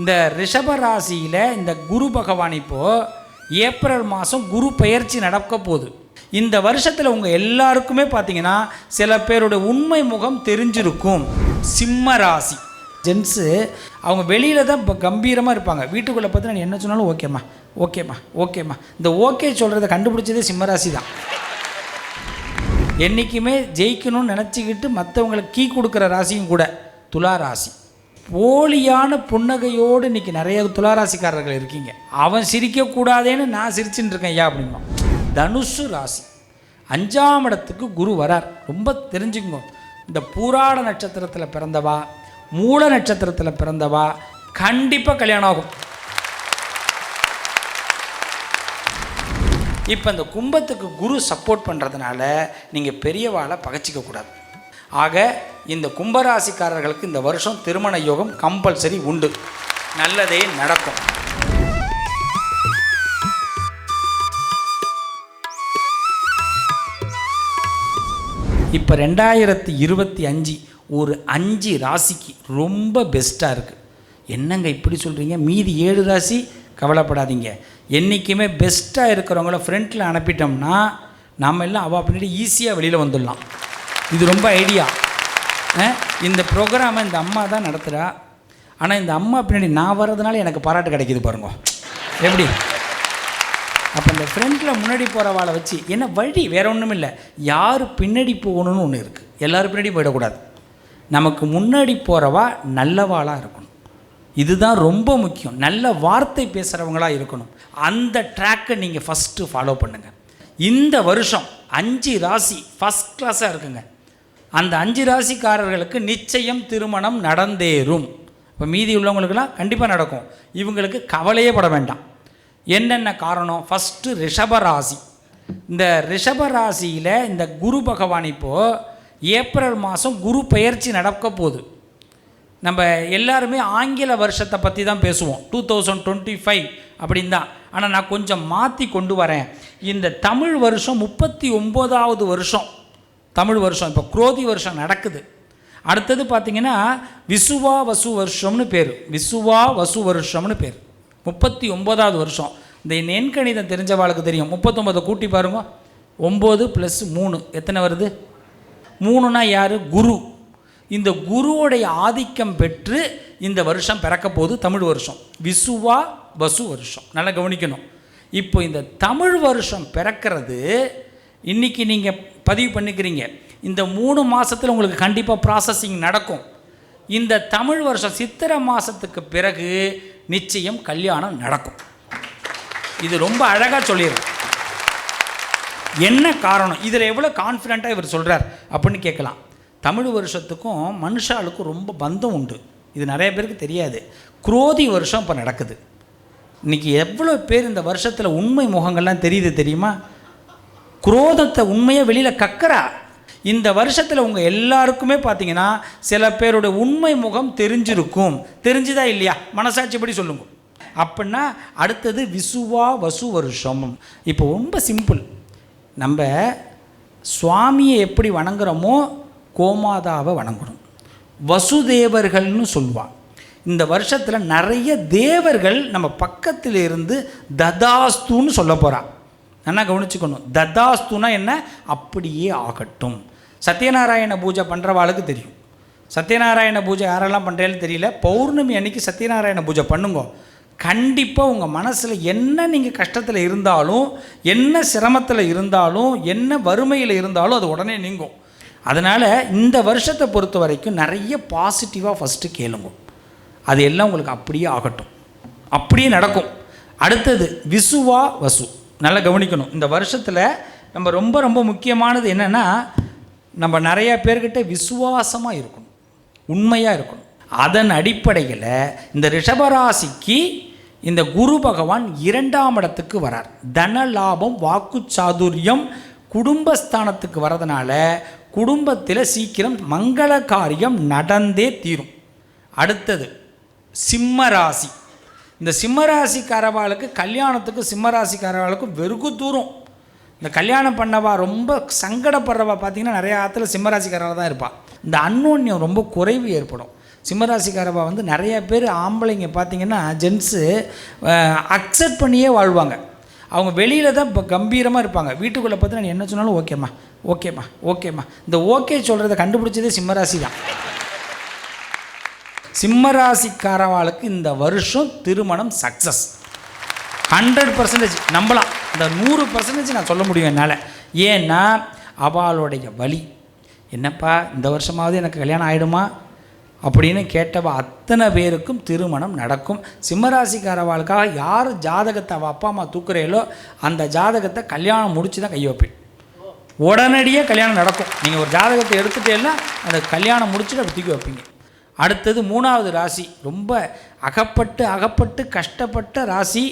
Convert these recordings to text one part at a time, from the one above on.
இந்த ரிஷப ராசியில் இந்த குரு பகவான் இப்போது ஏப்ரல் மாதம் குரு பெயர்ச்சி நடக்க போகுது. இந்த வருஷத்தில் உங்கள் எல்லாருக்குமே பார்த்தீங்கன்னா சில பேருடைய உண்மை முகம் தெரிஞ்சிருக்கும். சிம்ம ராசி. ஜென்ஸு அவங்க வெளியில் தான் இப்போ கம்பீரமாக இருப்பாங்க. வீட்டுக்குள்ளே பார்த்து நான் என்ன சொன்னாலும் ஓகேம்மா ஓகேம்மா ஓகேம்மா இந்த ஓகே சொல்கிறத கண்டுபிடிச்சதே சிம்மராசி தான். என்றைக்குமே ஜெயிக்கணும்னு நினச்சிக்கிட்டு மற்றவங்களுக்கு கீ கொடுக்குற ராசியும் கூட துலா ராசி. போலியான புன்னகையோடு இன்னைக்கு நிறைய துளாராசிக்காரர்கள் இருக்கீங்க. அவன் சிரிக்கக்கூடாதேன்னு நான் சிரிச்சுட்டு இருக்கேன் ஐயா அப்படின்னா தனுசு ராசி. அஞ்சாம் இடத்துக்கு குரு வரார். ரொம்ப தெரிஞ்சுக்கோ இந்த பூராட நட்சத்திரத்தில் பிறந்தவா மூல நட்சத்திரத்தில் பிறந்தவா கண்டிப்பாக கல்யாணம் ஆகும். இப்போ இந்த கும்பத்துக்கு குரு சப்போர்ட் பண்ணுறதுனால நீங்கள் பெரியவாளை பகச்சிக்கக்கூடாது. ஆக இந்த கும்பராசிக்காரர்களுக்கு இந்த வருஷம் திருமண யோகம் கம்பல்சரி உண்டு. நல்லதே நடக்கும். இப்போ ரெண்டாயிரத்தி இருபத்தி அஞ்சு ஒரு அஞ்சு ராசிக்கு ரொம்ப பெஸ்ட்டாக இருக்குது என்னங்க இப்படி சொல்கிறீங்க மீதி ஏழு ராசி கவலைப்படாதீங்க. என்றைக்குமே பெஸ்ட்டாக இருக்கிறவங்கள ஃப்ரண்ட்டில் அனுப்பிட்டோம்னா நம்ம எல்லாம் அவள் பின்னாடி ஈஸியாக வெளியில் வந்துடலாம். இது ரொம்ப ஐடியா இந்த ப்ரோக்ராமை இந்த அம்மா தான் நடத்துகிறா ஆனால் இந்த அம்மா பின்னாடி நான் வர்றதுனால எனக்கு பாராட்டு கிடைக்கிது பாருங்க. எப்படி? அப்போ இந்த ஃப்ரெண்டில் முன்னாடி போகிறவாளை வச்சு என்ன வழி? வேற ஒன்றும் இல்லை. யார் பின்னாடி போகணும்னு ஒன்று இருக்குது எல்லோரும் பின்னாடி போயிடக்கூடாது. நமக்கு முன்னாடி போகிறவா நல்லவாளாக இருக்கணும். இதுதான் ரொம்ப முக்கியம். நல்ல வார்த்தை பேசுகிறவங்களாக இருக்கணும். அந்த ட்ராக்கை நீங்கள் ஃபஸ்ட்டு ஃபாலோ பண்ணுங்கள் இந்த வருஷம் அஞ்சு ராசி ஃபஸ்ட் கிளாஸாக இருக்குங்க. அந்த அஞ்சு ராசிக்காரர்களுக்கு நிச்சயம் திருமணம் நடந்தேறும். இப்போ மீதி உள்ளவங்களுக்கெல்லாம் கண்டிப்பாக நடக்கும். இவங்களுக்கு கவலையே பட வேண்டாம். என்னென்ன காரணம்? ஃபஸ்ட்டு ரிஷபராசி இந்த ரிஷபராசியில் இந்த குரு பகவான் இப்போது ஏப்ரல் மாதம் குரு பெயர்ச்சி நடக்க போகுது. நம்ம எல்லாருமே ஆங்கில வருஷத்தை பற்றி தான் பேசுவோம். டூ தௌசண்ட் டுவெண்ட்டி ஃபைவ் அப்படின் தான் ஆனால் நான் கொஞ்சம் மாற்றி கொண்டு வரேன். இந்த தமிழ் வருஷம் முப்பத்தி ஒம்போதாவது வருஷம். தமிழ் வருஷம் இப்போ குரோதி வருஷம் நடக்குது. அடுத்தது பார்த்தீங்கன்னா விசுவா வசு வருஷம்னு பேர். விசுவா வசு வருஷம்னு பேர். முப்பத்தி ஒம்போதாவது வருஷம். இந்த எண்கணிதம் தெரிஞ்சவாளுக்கு தெரியும். முப்பத்தொம்பதை கூட்டி பாருங்க. ஒம்பது ப்ளஸ் மூணு. எத்தனை வருது? மூணுனா யார்? குரு. இந்த குருவுடைய ஆதிக்கம் பெற்று இந்த வருஷம் பிறக்க போகுது தமிழ் வருஷம். விசுவா வசு வருஷம். நல்லா கவனிக்கணும். இப்போ இந்த தமிழ் வருஷம் பிறக்கிறது இன்றைக்கி நீங்கள் பதிவு பண்ணிக்கிறீங்க. இந்த மூணு மாதத்தில் உங்களுக்கு கண்டிப்பாக ப்ராசஸிங் நடக்கும். இந்த தமிழ் வருஷம் சித்திரை மாதத்துக்கு பிறகு நிச்சயம் கல்யாணம் நடக்கும். இது ரொம்ப அழகாக சொல்லிடுறேன் என்ன காரணம்? இதில் எவ்வளோ கான்ஃபிடண்ட்டாக இவர் சொல்கிறார் அப்படின்னு கேட்கலாம். தமிழ் வருஷத்துக்கும் மனுஷாளுக்கும் ரொம்ப பந்தம் உண்டு. இது நிறைய பேருக்கு தெரியாது. குரோதி வருஷம் இப்போ நடக்குது. இன்றைக்கி எவ்வளோ பேர் இந்த வருஷத்தில் உண்மை முகங்கள்லாம் தெரியுது தெரியுமா? குரோதத்தை உண்மையாக வெளியில் கக்கறா. இந்த வருஷத்தில் உங்கள் எல்லாருக்குமே பார்த்தீங்கன்னா சில பேருடைய உண்மை முகம் தெரிஞ்சிருக்கும். தெரிஞ்சுதா இல்லையா? மனசாட்சிப்படி சொல்லுங்க? அப்படின்னா அடுத்தது விசுவா வசு வருஷம். இப்போ ரொம்ப சிம்பிள். நம்ம சுவாமியை எப்படி வணங்குறோமோ கோமாதாவை வணங்கணும். வசுதேவர்கள்னு சொல்லுவாள் இந்த வருஷத்தில் நிறைய தேவர்கள் நம்ம பக்கத்தில் இருந்து ததாஸ்துன்னு சொல்ல போகிறான் நல்லா கவனிச்சுக்கணும். ததாஸ்துனா என்ன? அப்படியே ஆகட்டும். சத்யநாராயண பூஜை பண்ணுறவாளுக்கு தெரியும். சத்யநாராயண பூஜை யாரெல்லாம் பண்ணுறேன்னு தெரியல. பௌர்ணமி அன்னைக்கு சத்யநாராயண பூஜை பண்ணுங்க. கண்டிப்பாக உங்கள் மனசில் என்ன நீங்கள் கஷ்டத்தில் இருந்தாலும் என்ன சிரமத்தில் இருந்தாலும் என்ன வறுமையில் இருந்தாலும் அது உடனே நீங்கும். அதனால் இந்த வருஷத்தை பொறுத்த வரைக்கும் நிறைய பாசிட்டிவாக ஃபஸ்ட்டு கேளுங்க. அது எல்லாம் உங்களுக்கு அப்படியே ஆகட்டும். அப்படியே நடக்கும். அடுத்தது விசுவா வசு. நல்லா கவனிக்கணும். இந்த வருஷத்தில் நம்ம ரொம்ப ரொம்ப முக்கியமானது என்னென்னா நம்ம நிறையா பேர்கிட்ட விசுவாசமாக இருக்கணும். உண்மையாக இருக்கணும். அதன் அடிப்படையில் இந்த ரிஷபராசிக்கு இந்த குரு பகவான் இரண்டாம் இடத்துக்கு வரார். தன லாபம் வாக்கு சாதுரியம் குடும்பஸ்தானத்துக்கு வரதுனால குடும்பத்தில் சீக்கிரம் மங்கள காரியம் நடந்தே தீரும். அடுத்தது சிம்ம ராசி. இந்த சிம்மராசிக்காரவாளுக்கு கல்யாணத்துக்கு சிம்மராசிக்காரவாளுக்கும் வெறுகு தூரம். இந்த கல்யாணம் பண்ணவா ரொம்ப சங்கடப்படுறவா பார்த்தீங்கன்னா நிறைய ஆற்றுல சிம்மராசிக்காரவாக தான் இருப்பாள் இந்த அன்னோன்யம் ரொம்ப குறைவு ஏற்படும். சிம்மராசிக்காரவா வந்து நிறைய பேர் ஆம்பளைங்க பார்த்தீங்கன்னா ஜென்ஸு அக்செப்ட் பண்ணியே வாழ்வாங்க. அவங்க வெளியில் தான் இப்போ கம்பீரமாக இருப்பாங்க. வீட்டுக்குள்ளே பார்த்து நான் என்ன சொன்னாலும் ஓகேம்மா ஓகேம்மா ஓகேம்மா. இந்த ஓகே சொல்கிறத கண்டுபிடிச்சதே சிம்மராசி தான். சிம்மராசிக்காரவாளுக்கு இந்த வருஷம் திருமணம் சக்ஸஸ் ஹண்ட்ரட் பர்சன்டேஜ் நம்பலாம். இந்த நூறு பர்சன்டேஜ் நான் சொல்ல முடியும் என்னால். ஏன்னா அவளுடைய வழி என்னப்பா இந்த வருஷமாவது எனக்கு கல்யாணம் ஆகிடுமா அப்படின்னு கேட்டவ அத்தனை பேருக்கும் திருமணம் நடக்கும். சிம்மராசிக்காரவாளுக்காக யார் ஜாதகத்தை அவள் அப்பா அம்மா தூக்குறீங்களோ அந்த ஜாதகத்தை கல்யாணம் முடிச்சு தான் கையொப்பேன் உடனடியாக கல்யாணம் நடக்கும். நீங்கள் ஒரு ஜாதகத்தை எடுத்துட்டேன்னா அந்த கல்யாணம் முடிச்சுட்டு அப்படி தூக்கி வைப்பீங்க. அடுத்தது மூணாவது ராசி. ரொம்ப அகப்பட்டு அகப்பட்டு கஷ்டப்பட்ட ராசி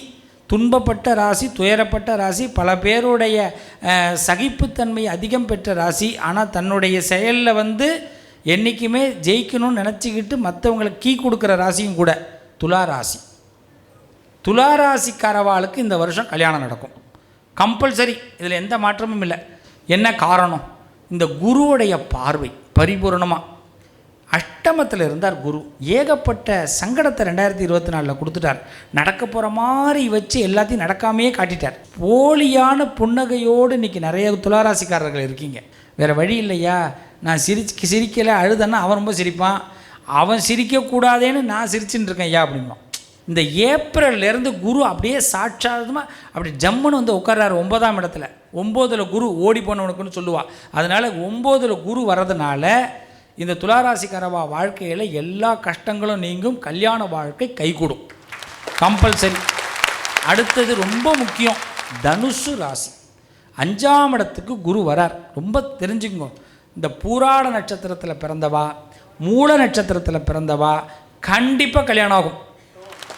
துன்பப்பட்ட ராசி துயரப்பட்ட ராசி பல பேருடைய சகிப்புத்தன்மை அதிகம் பெற்ற ராசி. ஆனால் தன்னுடைய செயலில் வந்து என்றைக்குமே ஜெயிக்கணும்னு நினச்சிக்கிட்டு மற்றவங்களுக்கு கீ கொடுக்குற ராசியும் கூட துலா ராசி. துலா ராசிக்காரவாளுக்கு இந்த வருஷம் கல்யாணம் நடக்கும். கம்பல்சரி இதில் எந்த மாற்றமும் இல்லை. என்ன காரணம்? இந்த குருவுடைய பார்வை பரிபூரணமாக அஷ்டமத்தில் இருந்தார் குரு. ஏகப்பட்ட சங்கடத்தை ரெண்டாயிரத்தி இருபத்தி நாலில் கொடுத்துட்டார். நடக்க போகிற மாதிரி வச்சு எல்லாத்தையும் நடக்காமையே காட்டிட்டார். போலியான புன்னகையோடு இன்றைக்கி நிறைய துளாராசிக்காரர்கள் இருக்கீங்க. வேறு வழி இல்லையா? நான் சிரிச்சு சிரிக்கலை அழுதன்னா அவன் ரொம்ப சிரிப்பான். அவன் சிரிக்கக்கூடாதேன்னு நான் சிரிச்சுட்டு இருக்கேன் ஐயா அப்படின்பான் இந்த ஏப்ரல்லேருந்து குரு அப்படியே சாட்சாதமாக அப்படி ஜம்முன்னு வந்து உட்கார்றாரு ஒன்பதாம் இடத்துல. ஒம்போதில் குரு ஓடி போனவனுக்குன்னு சொல்லுவாள் அதனால் ஒம்போதில் குரு வர்றதுனால இந்த துளாராசிக்காரவா வாழ்க்கையில் எல்லா கஷ்டங்களும் நீங்கும் கல்யாண வாழ்க்கை கைகூடும். கம்பல்சரி அடுத்தது ரொம்ப முக்கியம் தனுசு ராசி. அஞ்சாம் இடத்துக்கு குரு வரார். ரொம்ப தெரிஞ்சுக்கோ இந்த பூராட நட்சத்திரத்தில் பிறந்தவா மூல நட்சத்திரத்தில் பிறந்தவா கண்டிப்பாக கல்யாணம் ஆகும்.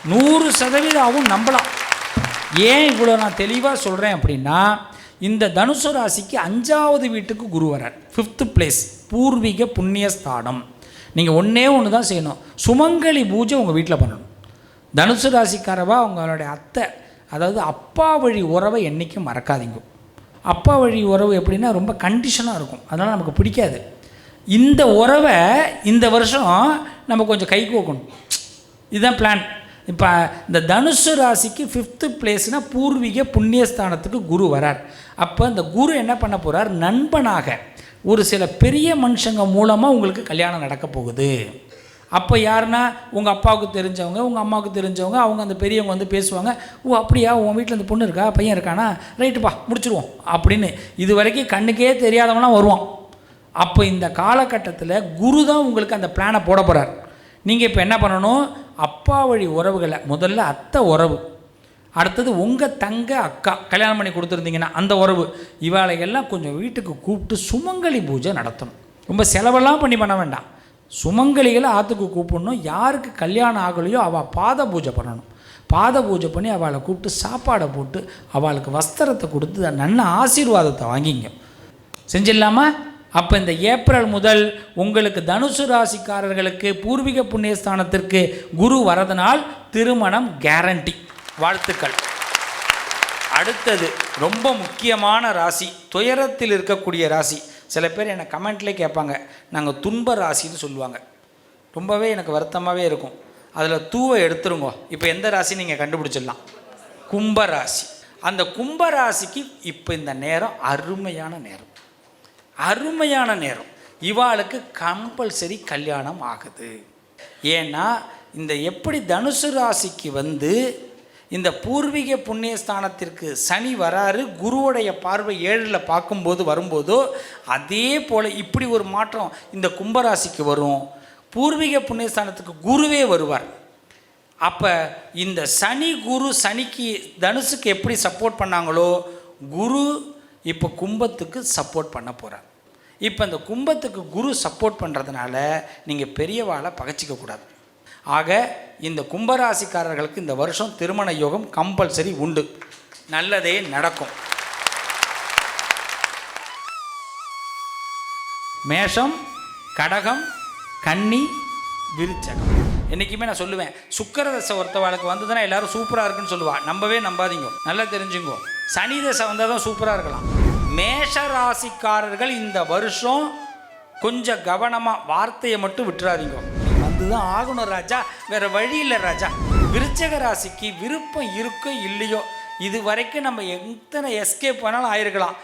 நூறு சதவீதம் ஆகும் நம்பலாம். ஏன் இவ்வளோ நான் தெளிவாக சொல்கிறேன் அப்படின்னா இந்த தனுசு ராசிக்கு அஞ்சாவது வீட்டுக்கு குரு வரார். ஃபிஃப்த்து பிளேஸ் பூர்வீக புண்ணியஸ்தானம் நீங்கள் ஒன்றே ஒன்று தான் செய்யணும். சுமங்கலி பூஜை உங்கள் வீட்டில் பண்ணணும். தனுசு ராசிக்காரவா உங்களுடைய அத்தை அதாவது அப்பா வழி உறவை என்றைக்கும் மறக்காதீங்க. அப்பா வழி உறவு எப்படின்னா ரொம்ப கண்டிஷனாக இருக்கும். அதனால் நமக்கு பிடிக்காது. இந்த உறவை இந்த வருஷம் நம்ம கொஞ்சம் கை கோக்கணும். இதுதான் பிளான் இப்போ இந்த தனுசு ராசிக்கு ஃபிஃப்த்து பிளேஸ்னால் பூர்வீக புண்ணியஸ்தானத்துக்கு குரு வரார். அப்போ இந்த குரு என்ன பண்ண போகிறார் நண்பனாக. ஒரு சில பெரிய மனுஷங்க மூலமாக உங்களுக்கு கல்யாணம் நடக்க போகுது. அப்போ யாருன்னா உங்கள் அப்பாவுக்கு தெரிஞ்சவங்க உங்கள் அம்மாவுக்கு தெரிஞ்சவங்க அவங்க அந்த பெரியவங்க வந்து பேசுவாங்க ஓ அப்படியா? உன் வீட்டில் இந்த பொண்ணு இருக்கா? பையன் இருக்கானா? ரைட்டுப்பா முடிச்சிடுவோம் அப்படின்னு இது வரைக்கும் கண்ணுக்கே தெரியாதவனா வருவான். அப்போ இந்த காலகட்டத்தில் குரு தான் உங்களுக்கு அந்த பிளானை போட போகிறார் நீங்கள் இப்போ என்ன பண்ணணும்? அப்பா வழி உறவுகளை முதல்ல அத்தை உறவு. அடுத்தது உங்கள் தங்க அக்கா கல்யாணம் பண்ணி கொடுத்துருந்தீங்கன்னா அந்த உறவு. இவாளை எல்லாம் கொஞ்சம் வீட்டுக்கு கூப்பிட்டு சுமங்கலி பூஜை நடத்தணும். ரொம்ப செலவெல்லாம் பண்ணி பண்ண வேண்டாம். சுமங்கலிகளை ஆற்றுக்கு கூப்பிடணும். யாருக்கு கல்யாணம் ஆகலையோ அவள் பாத பூஜை பண்ணணும். பாத பூஜை பண்ணி அவளை கூப்பிட்டு சாப்பாடை போட்டு அவளுக்கு வஸ்திரத்தை கொடுத்து நல்ல ஆசீர்வாதத்தை வாங்கிங்க. செஞ்சிடலாமா? அப்போ இந்த ஏப்ரல் முதல் உங்களுக்கு தனுசு ராசிக்காரர்களுக்கு பூர்வீக புண்ணியஸ்தானத்திற்கு குரு வரதனால் திருமணம் கேரண்டி வாழ்த்துக்கள். அடுத்தது ரொம்ப முக்கியமான ராசி துயரத்தில் இருக்கக்கூடிய ராசி. சில பேர் என்னை கமெண்ட்லேயே கேட்பாங்க நாங்கள் துன்ப ராசின்னு சொல்லுவாங்க. ரொம்பவே எனக்கு வருத்தமாகவே இருக்கும். அதில் தூவை எடுத்துருங்க. இப்போ எந்த ராசி நீங்கள் கண்டுபிடிச்சிடலாம்? கும்பராசி. அந்த கும்பராசிக்கு இப்போ இந்த நேரம் அருமையான நேரம். அருமையான நேரம். இவாளுக்கு கம்பல்சரி கல்யாணம் ஆகுது. ஏன்னா இந்த எப்படி தனுசு ராசிக்கு வந்து இந்த பூர்வீக புண்ணியஸ்தானத்திற்கு சனி வராரு குருவுடைய பார்வை ஏழில் பார்க்கும்போது வரும்போதோ அதே போல் இப்படி ஒரு மாற்றம் இந்த கும்பராசிக்கு வரும். பூர்வீக புண்ணியஸ்தானத்துக்கு குருவே வருவார். அப்போ இந்த சனி குரு சனிக்கு தனுசுக்கு எப்படி சப்போர்ட் பண்ணாங்களோ குரு இப்போ கும்பத்துக்கு சப்போர்ட் பண்ண போகிறார் இப்போ இந்த கும்பத்துக்கு குரு சப்போர்ட் பண்ணுறதுனால நீங்கள் பெரியவாளை பகச்சிக்க கூடாது. ஆக இந்த கும்பராசிக்காரர்களுக்கு இந்த வருஷம் திருமண யோகம் கம்பல்சரி உண்டு. நல்லதே நடக்கும். மேஷம் கடகம் கன்னி விருச்சகம். என்றைக்குமே நான் சொல்லுவேன் சுக்கர தசை ஒருத்தவாளுக்கு வந்ததுன்னா எல்லாரும் சூப்பராக இருக்குன்னு சொல்லுவா. நம்பவே நம்பாதீங்க. நல்லா தெரிஞ்சுங்கோ. சனி தசை வந்தால் தான் சூப்பராக இருக்கலாம். மேஷ ராசிக்காரர்கள் இந்த வருஷம் கொஞ்சம் கவனமாக வார்த்தையை மட்டும் விட்டுறாதீங்க. அதுதான் ஆகணும் ராஜா. வேற வழி இல்லை ராஜா. விருச்சக ராசிக்கு விருப்பம் இருக்கோ இல்லையோ இது வரைக்கும் நம்ம எத்தனை எஸ்கேப் பண்ணாலும் ஆயிருக்கலாம்.